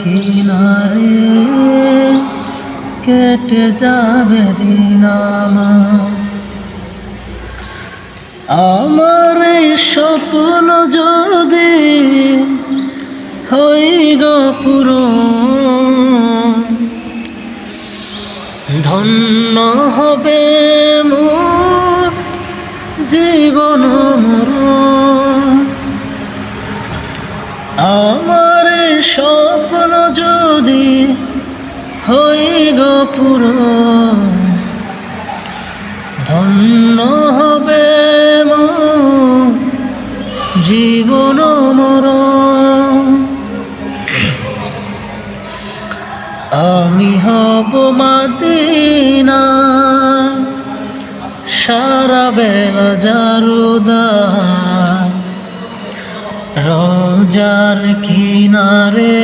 কিনারে কেটে যাবে দিন আমার এই স্বপ্ন যদি হই গো পূরণ ধন্য হবে মোর জীবন মরণ। আমার স্বপ্ন যদি হই গো ধন্য হবে মোর জীবন মরণ। আমি হব মাদিনা, সারা বেলা জারুদা রোজার কিনারে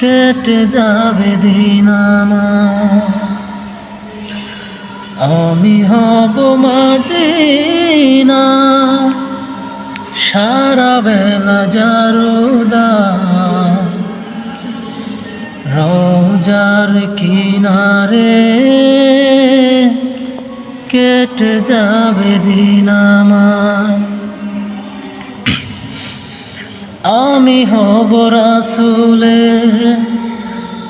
কেটে যাবে দিন। আমি হব মাদিনা সারা বেলা জারুদা রোজার কিনারে কেটে যাবে দিন। আমি হব রাসুলে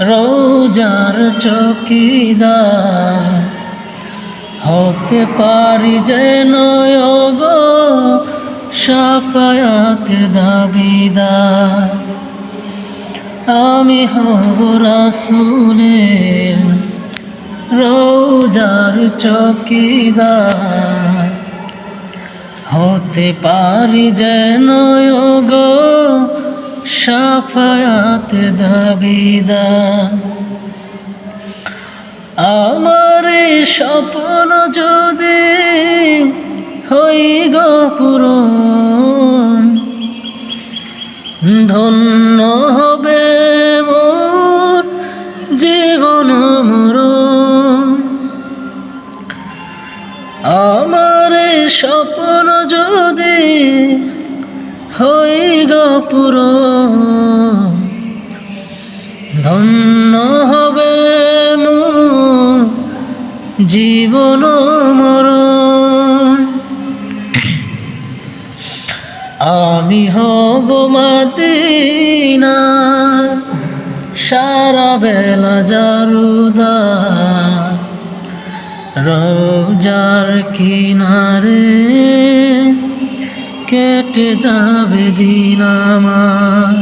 রোজার চকিদার হতে পারি যেন গো সাফায়াতের দাবিদার। আমি হব রাসুলের রোজার চকিদার। হতে পারি যেন গো সাফায়াত দাবিদার আমার স্বপ্ন যদি হই গো পূরণ, ধন্য হবে মোর জীবন মরণ। আমার স্বপ্ন যদি হই গো পূরণ ধন্য হবে মোর জীবন মরণ। আমি হব মাদিনা, সারা বেলা জারুদা। রোজার কিনারে কেটে যাবে দিন আমার।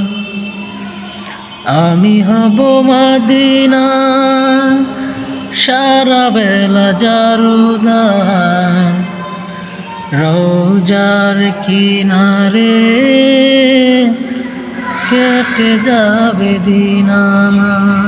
আমি হব মাদিনা, সারা বেলা জারুদা। রোজার কিনারে কেটে যাবে দিন আমার।